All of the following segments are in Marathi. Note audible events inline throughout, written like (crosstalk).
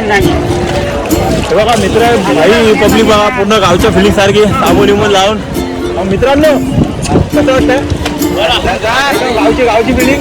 हे बघा मित्र भाई पब्लिक बघा पूर्ण गावच्या फिलिंग सारखी साबोली म्हणून लावून. मित्रांनो कसं वाटतंय? गावची गावची फिलिंग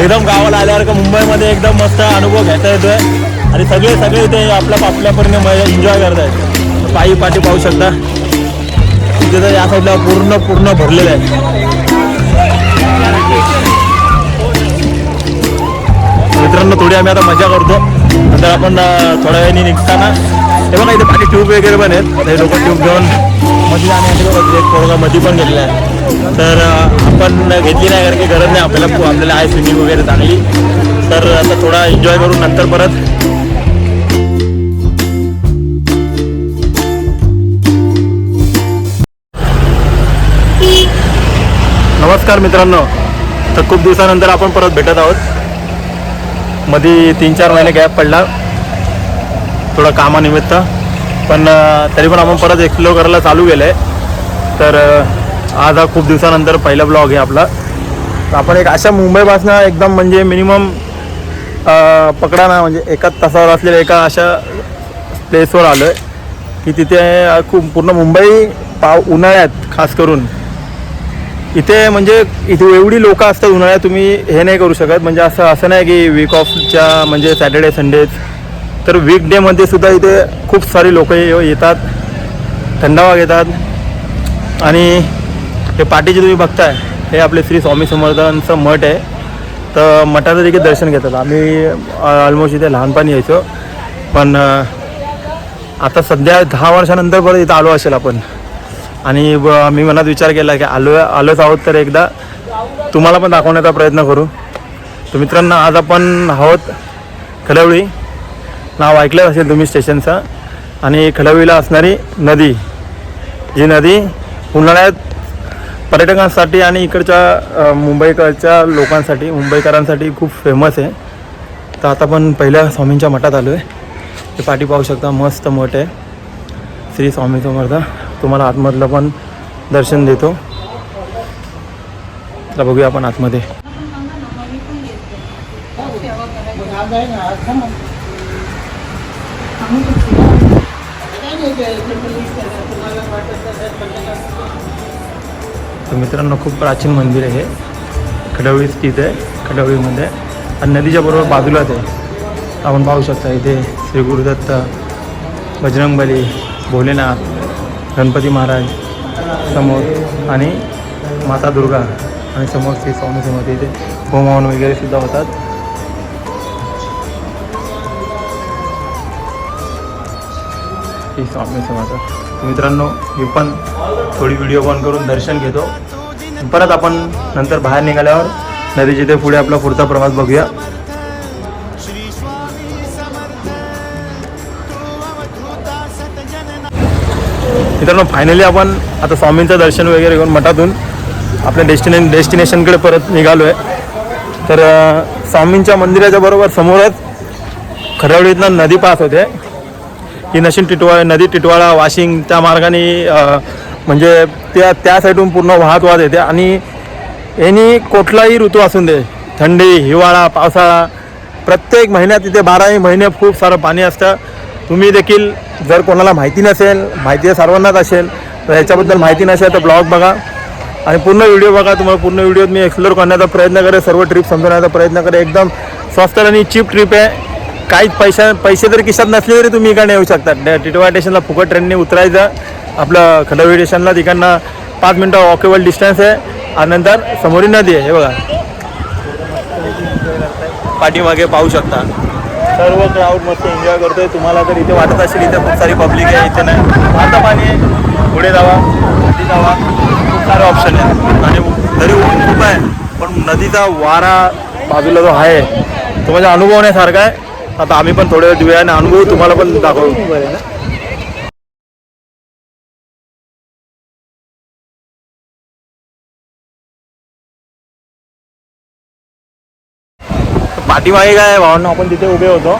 एकदम गावाला आल्यावर का मुंबईमध्ये एकदम मस्त अनुभव घेता येतोय. आणि सगळे सगळे इथे आपल्या आपल्यापर्यंत एन्जॉय करतायत. पायी पाठी पाहू शकता. तिथे तर या साईडला पूर्ण पूर्ण भरलेलं आहे. मित्रांनो थोडी आम्ही आता मजा करतो. नंतर आपण थोड्या वेळाने निघताना हे बघा इथे बाकी ट्यूब वगैरे पण आहेत. हे लोक ट्यूब घेऊन मध्ये आणि एक मधी मध्ये पण घेतला आहे तर आपण घेतली नाही कारण की गरज नाही. आपल्याला आपल्याला आहे स्विमिंग वगैरे चांगली. तर आता थोडा एन्जॉय करून नंतर परत. नमस्कार मित्रांनो. तर खूप दिवसानंतर आपण परत भेटत आहोत. मध्ये तीन चार महिने गॅप पडला. थोडं कामानिमित्त. पण तरी पण आपण परत एक्सप्लोर करायला चालू केलं आहे तर आज हा खूप दिवसानंतर पहिला ब्लॉग आहे आपला. आपण एक अशा मुंबईपासनं एकदम म्हणजे मिनिमम पकडा ना म्हणजे एकाच तासावर असलेल्या एका अशा प्लेसवर आलो आहे की तिथे खूप पूर्ण मुंबई पाव उन्हाळ्यात खास करून. इथे म्हणजे इथे एवढी लोक असतात उन्हाळ्यात तुम्ही हे नाही करू शकत. म्हणजे असं असं नाही की वीक ऑफच्या म्हणजे सॅटर्डे संडेज तर वीक डेमध्ये सुद्धा इथे खूप सारी लोक येतात. थंडावा घेतात. आणि हे पाठीचे तुम्ही बघताय हे आपले श्री स्वामी समर्थांचं मठ आहे. तर मठाचं देखील दर्शन घेतात. आम्ही ऑलमोस्ट इथे लहानपणी यायचो. पण आता सध्या दहा वर्षानंतर परत इथं आलो असेल आपण. आणि ब- मी मनात विचार केला की आलो आलोच आहोत तर एकदा तुम्हाला पण दाखवण्याचा प्रयत्न करू. तर मित्रांनो आज आपण आहोत खडवळी. नाव ऐकलं असेल तुम्ही स्टेशनचं. आणि खडवळीला असणारी नदी. जी नदी उन्हाळ्यात पर्यटकांसाठी आणि इकडच्या मुंबईकडच्या लोकांसाठी मुंबईकरांसाठी खूप फेमस आहे. तर आता आपण पहिल्या स्वामींच्या मठात आलो आहे ते पाठी पाहू शकता मस्त मठ आहे. श्री स्वामी समर्थ. तुम्हाला आतमधलं पण दर्शन देतो. तर बघूया आपण आतमध्ये. तर मित्रांनो खूप प्राचीन मंदिर आहे खडवळी स्थित आहे खडवळीमध्ये. आणि नदीच्या बरोबर बाजूलाच आहे. आपण पाहू शकता इथे श्री गुरुदत्त बजरंगबली भोलेनाथ गणपती महाराज समोर आणि माता दुर्गा आणि समोर श्री स्वामी समोर इथे होमहवन वगैरे सुद्धा होतात. श्री स्वामी समर्थ मित्रांनो मी पण थोडी व्हिडिओ ऑन करून दर्शन घेतो. परत आपण नंतर बाहेर निघाल्यावर नदीच्या इथे पुढे आपला पुढचा प्रवास बघूया. मित्रांनो फायनली आपण आता स्वामींचं दर्शन वगैरे घेऊन मठातून आपल्या डेस्टिने डेस्टिनेशनकडे परत निघालो आहे तर स्वामींच्या मंदिराच्या बरोबर समोरच खरवडीतनं नदी पास होते. ही नशीन टिटवाळा नदी टिटवाळा वाशिंग त्या मार्गाने म्हणजे त्या त्या साईडून पूर्ण वाहत वाहत येते. आणि यांनी कुठलाही ऋतू असून दे थंडी हिवाळा पावसाळा प्रत्येक महिन्यात तिथे बाराही महिने खूप सारं पाणी असतं. तुम्ही देखील जर कोणाला माहिती नसेल माहिती सर्वांनाच असेल तर ह्याच्याबद्दल माहिती नसेल तर ब्लॉग बघा. आणि पूर्ण व्हिडिओ बघा तुम्हाला पूर्ण व्हिडिओत मी एक्सप्लोर करण्याचा प्रयत्न करेन सर्व ट्रिप समजवण्याचा प्रयत्न करेन एकदम स्वस्त आणि चीप ट्रिप आहे. काहीच पैसा पैसे जर किशात नसले तरी तुम्ही इकडे येऊ शकता. टिटवा स्टेशनला फुकट ट्रेनने उतरायचं. आपलं खडवी स्टेशनला तिकडनं पाच मिनटं वॉकेबल डिस्टन्स आहे. आणि नंतर समोरील नदी आहे हे बघा. पाठीमागे पाहू शकता. सर्व क्राऊड मस्त एन्जॉय करतोय. तुम्हाला तर इथे वाटत असेल इथे खूप सारी पब्लिक आहे इथे नाही. आता पाणी आहे. पुढे जावा नदी जावा. खूप सारे ऑप्शन आहे आणि जरी ऊन खूप आहे पण नदीचा वारा बाजूला जो आहे तो म्हणजे अनुभवण्यासारखा आहे. आता आम्ही पण थोड्या वेळाने अनुभव तुम्हाला पण दाखवू. पाठीमागे काय भावांना आपण तिथे उभे होतो.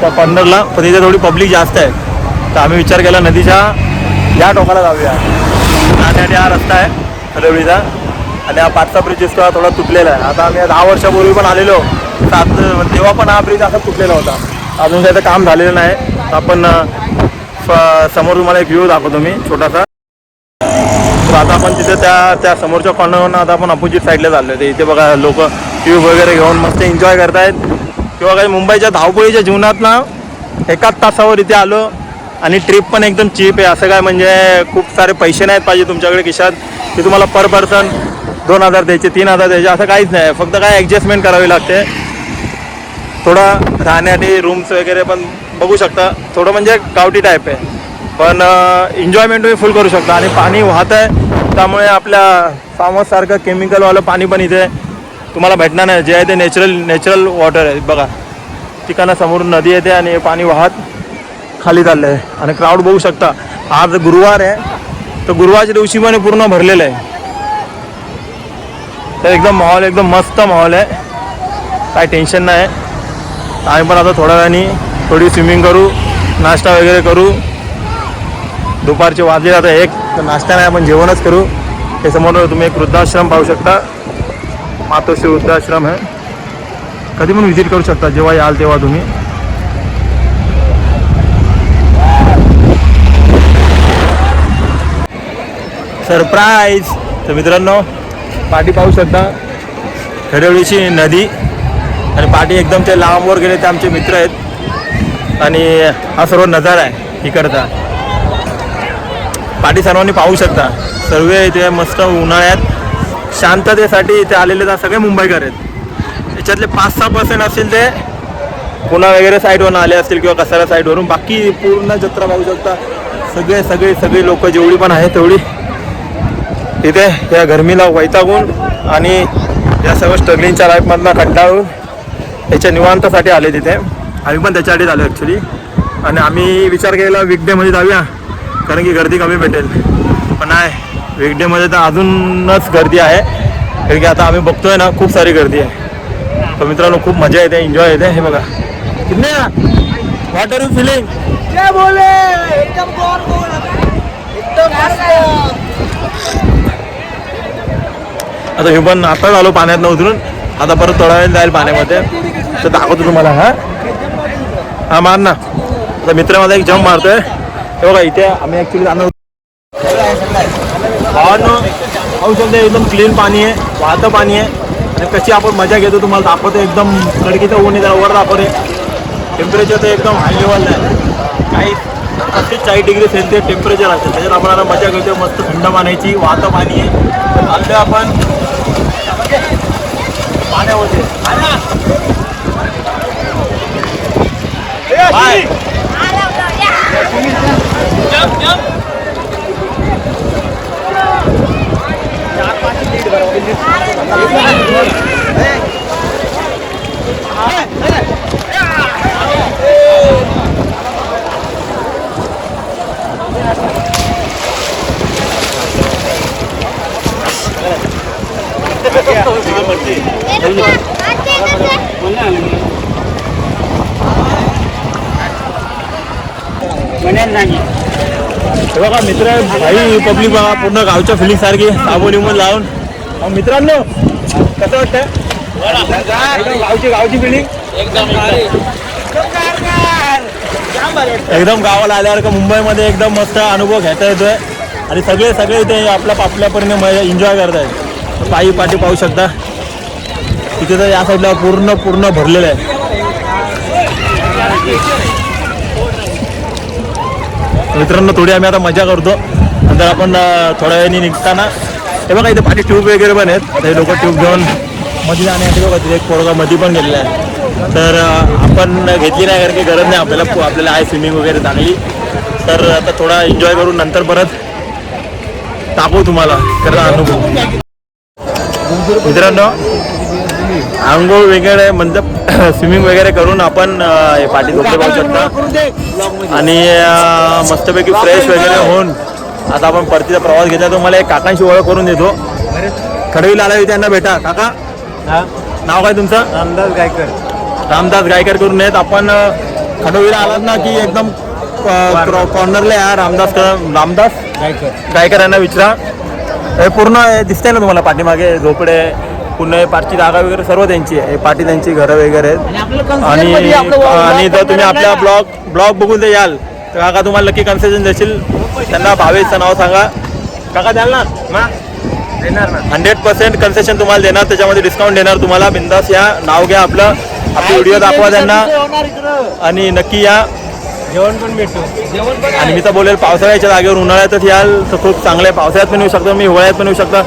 त्या कॉर्नरला पण तिथे थोडी पब्लिक जास्त आहे. तर आम्ही विचार केला नदीच्या या टोकाला जाऊया. जाण्यासाठी हा रस्ता आहे हलवडीचा आणि हा पाचचा ब्रिज थोडा थोडा तुटलेला आहे. आता आम्ही दहा वर्षापूर्वी पण आलेलो. सात तेव्हा पण हा ब्रिज असा तुटलेला होता. अजून काही काम झालेलं नाही. आपण समोर तुम्हाला एक व्ह्यू दाखवतो मी छोटासा. तर आता आपण तिथे त्या त्या समोरच्या कॉर्नरवरून आता आपण अपोजिट साईडला चाललो आहे इथे बघा लोक ट्यूब वगैरे घेऊन मस्त एन्जॉय करतायत. किंवा काही मुंबईच्या धावपळीच्या जीवनात ना एकाच तासावर इथे आलो आणि ट्रिप पण एकदम चीप आहे. असं काय म्हणजे खूप सारे पैसे नाहीत पाहिजे तुमच्याकडे खिशात. की तुम्हाला पर पर्सन दोन हजार द्यायचे तीन हजार द्यायचे असं काहीच नाही. फक्त काय ॲडजस्टमेंट करावी लागते. थोडा राहण्यासाठी रूम्स वगैरे पण बघू शकता. थोडं म्हणजे गावठी टाईप आहे. पण एन्जॉयमेंट तुम्ही फुल करू शकता आणि पाणी वाहत आहे. त्यामुळे आपल्या फार्म केमिकलवालं पाणी पण इथे तुम्हाला भेटणार नाही. जे आहे ते नॅचरल नॅचरल वॉटर आहे. बघा ठिकाणं समोरून नदी येते आणि पाणी वाहत खाली चाललं आहे. आणि क्राऊड बघू शकता. आज गुरुवार आहे. तर गुरुवारच्या दिवशी पण पूर्ण भरलेलं आहे. तर एकदम माहोल एकदम मस्त माहोल आहे. काय टेन्शन नाही. आम्ही पण आता थोड्या वेळाने थोडी स्विमिंग करू नाश्ता वगैरे करू. दुपारचे वाजले आता एक तर नाश्ता नाही आपण जेवणच करू. हे समोर तुम्ही एक वृद्धाश्रम पाहू शकता. मातोश्री वृद्धाश्रम आहे. कधी पण व्हिजिट करू शकता जेव्हा याल तेव्हा तुम्ही. सरप्राईज तर मित्रांनो पाठी पाहू शकता. हरवळीची नदी आणि पाठी एकदम ते लांबवर गेले ते आमचे मित्र आहेत. आणि हा सर्व नजारा आहे इकडचा. पाठी सर्वांनी पाहू शकता. सर्व इथे मस्त उन्हाळ्यात शांततेसाठी इथे आलेले सगळे मुंबईकर आहेत. याच्यातले पाच सहा पर्सेंट असतील ते पुणा वगैरे साईडवरून आले असतील किंवा कसारा साईडवरून बाकी पूर्ण जत्रा पाहू शकता. सगळे सगळे सगळे लोक जेवढी पण आहेत तेवढी तिथे या गरमीला वैतागून आणि या सर्व स्ट्रगलिंगच्या लाईफमधला कंटाळून याच्या निवांतासाठी आले तिथे आम्ही पण त्याच्यासाठी आलो ॲक्च्युली आणि आम्ही विचार केला वीकडे जाऊया. कारण की गर्दी कमी भेटेल. पण नाही वीकडे तर अजूनच गर्दी आहे. कारण की आता आम्ही बघतोय ना खूप सारी गर्दी आहे. तर मित्रांनो खूप मजा येते एन्जॉय येते. हे बघा. किती वॉट आर यू फिलिंग आता हे पण आताच आलो पाण्यात उतरून. आता परत थोडा वेळ जाईल पाण्यामध्ये. तर दाखवतो तुम्हाला हा. हा मार ना. आता मित्र माझा एक जम्प मारतोय. बघा इथे आम्ही ॲक्च्युली जाणार पाहू शकतो एकदम क्लीन पाणी आहे वाहतं पाणी आहे. आणि कशी आपण मजा घेतो तुम्हाला दाखवतो एकदम कडकीचं ऊन आहे वर दाखवते टेम्परेचर तर एकदम हाय लेवलला आहे. काही पस्तीस चाळीस डिग्री सेल्सिअस टेम्परेचर असते. त्याच्यात आपण आता मजा घेतो मस्त थंड पाण्याची वाहतं पाणी आहे. तर आपण. पाण्यामध्ये बघा मित्र भाई पब्लिक बघा पूर्ण गावच्या फिलिंग सारखी साबो लिंबून लावून मित्रांनो कसं वाटतं गावची गावची फिलिंग एकदम गावाला आल्यासारखं मुंबईमध्ये एकदम मस्त अनुभव घेता येतोय. आणि सगळे सगळे इथे आपल्या पापल्यापर्यंत मजा एन्जॉय करतायत. पायी पाठी पाहू शकता. तिथे तर या साईडला पूर्ण पूर्ण भरलेलं आहे. मित्रांनो थोडी आम्ही आता मजा करतो. नंतर आपण थोड्या वेळाने निघताना हे बघा इथे पाठी ट्यूब वगैरे पण आहेत. आता हे लोक ट्यूब घेऊन मध्ये जाण्यासाठी बघा तिथे एक पोरगा मध्ये पण गेलेला आहे. तर आपण घेतली नाही कारण की गरज नाही आपल्याला. आपल्याला आहे स्विमिंग वगैरे चांगली. तर आता थोडा एन्जॉय करून नंतर परत टाकू तुम्हाला. त्याचा अनुभव. मित्रांनो आंघोळ वगैरे म्हणजे (coughs) स्विमिंग वगैरे करून आपण हे पाठी झोपले पाहू शकता. आणि मस्तपैकी फ्रेश वगैरे होऊन आता आपण परतीचा प्रवास घेतला. तो मला एक काकांशी ओळख करून देतो. खडवीला आला त्यांना भेटा. काका नाव काय तुमचं? रामदास गायकर. रामदास गायकर करून येत. आपण खडवीला आलात ना की एकदम कॉर्नरला या. रामदास रामदास गायकर. गायकर यांना विचारा. हे पूर्ण हे दिसतंय ना तुम्हाला? पाठीमागे झोपडे पुन्हा हे पाठची जागा वगैरे सर्व त्यांची आहे. हे पाठी त्यांची घरं वगैरे आहेत. आणि आपलं आणि जर तुम्ही आपल्या ब्लॉग ब्लॉग बघून जर याल तर काका तुम्हाला नक्की कन्सेशन देशील. त्यांना भावेशचं नाव सांगा. काका द्याल ना? देणार ना. हंड्रेड पर्सेंट कन्सेशन तुम्हाला देणार. त्याच्यामध्ये डिस्काउंट देणार तुम्हाला. बिंदास या. नाव घ्या आपलं. आपली व्हिडिओ दाखवा त्यांना. आणि नक्की या. जेवण पण भेटतो आणि मी तर बोलेल पावसाळ्याच्या जागेवर उन्हाळ्यातच याल तर खूप चांगलं आहे पावसाळ्यात पण येऊ शकता मी हिवाळ्यात पण येऊ शकता.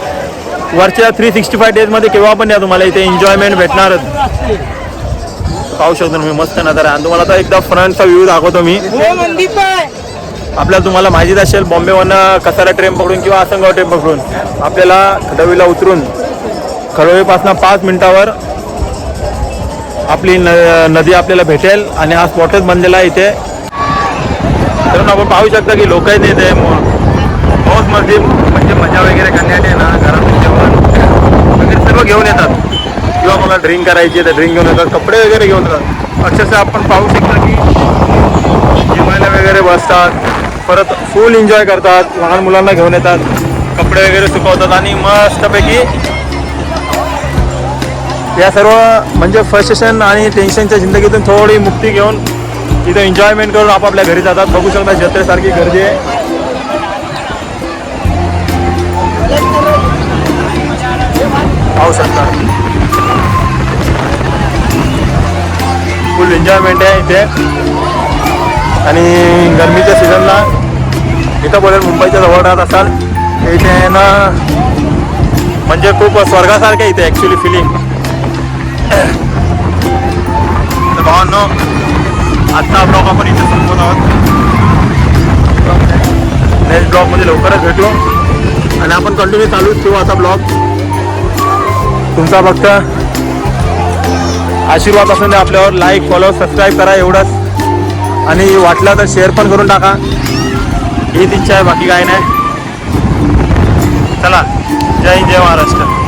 वरच्या थ्री सिक्स्टी फाय डेजमध्ये केव्हा पण या तुम्हाला इथे एन्जॉयमेंट भेटणारच. पाहू शकतो तुम्ही मस्त नजर. आहे आणि तुम्हाला आता एकदा फ्रंटचा व्ह्यू दाखवतो मी. हो आपल्याला तुम्हाला माहितीच असेल बॉम्बेवरनं कसारा ट्रेन पकडून किंवा आसनगाव ट्रेन पकडून आपल्याला खडवीला उतरून खडवीपासून पाच मिनिटावर आपली न नदी आपल्याला भेटेल. आणि हा स्पॉटच बनलेला आहे इथे. तर आपण पाहू शकता की लोक आहेत इथे पाऊसमध्ये म्हणजे मजा वगैरे करण्यासाठी ना घरातून जेवण वगैरे सर्व घेऊन येतात. किंवा मला ड्रिंक करायची आहे तर ड्रिंक घेऊन येतात कपडे वगैरे घेऊन येतात. अक्षरशः आपण पाहू शकता की जेवायला वगैरे बसतात परत फुल एन्जॉय करतात लहान मुलांना घेऊन येतात कपडे वगैरे सुकवतात आणि मस्तपैकी या सर्व म्हणजे फ्रस्ट्रेशन आणि टेन्शनच्या जिंदगीतून थोडी मुक्ती घेऊन इथं एन्जॉयमेंट करून आपापल्या घरी जातात. बघू शकता जत्रेसारखी गर्दी आहे. पाहू शकता. फुल एन्जॉयमेंट आहे इथे. आणि गरमीच्या सीझनला इथं बोलेल मुंबईच्या जवळ राहत असाल. इथे ना म्हणजे खूप स्वर्गासारखं आहे इथे ॲक्च्युली फिलिंग तर भावांनो आत्ता ब्लॉग आपण इथे संपवत आहोत. नेक्स्ट ब्लॉगमध्ये लवकरच भेटू. आणि आपण कंटिन्यू चालूच ठेवू आता ब्लॉग तुमचा फक्त आशीर्वाद असून द्या आपल्यावर. लाईक फॉलो सबस्क्राईब करा एवढंच. आणि वाटलं तर शेअर पण करून टाका. हीच इच्छा आहे बाकी काय नाही. चला. जय हिंद जय महाराष्ट्र.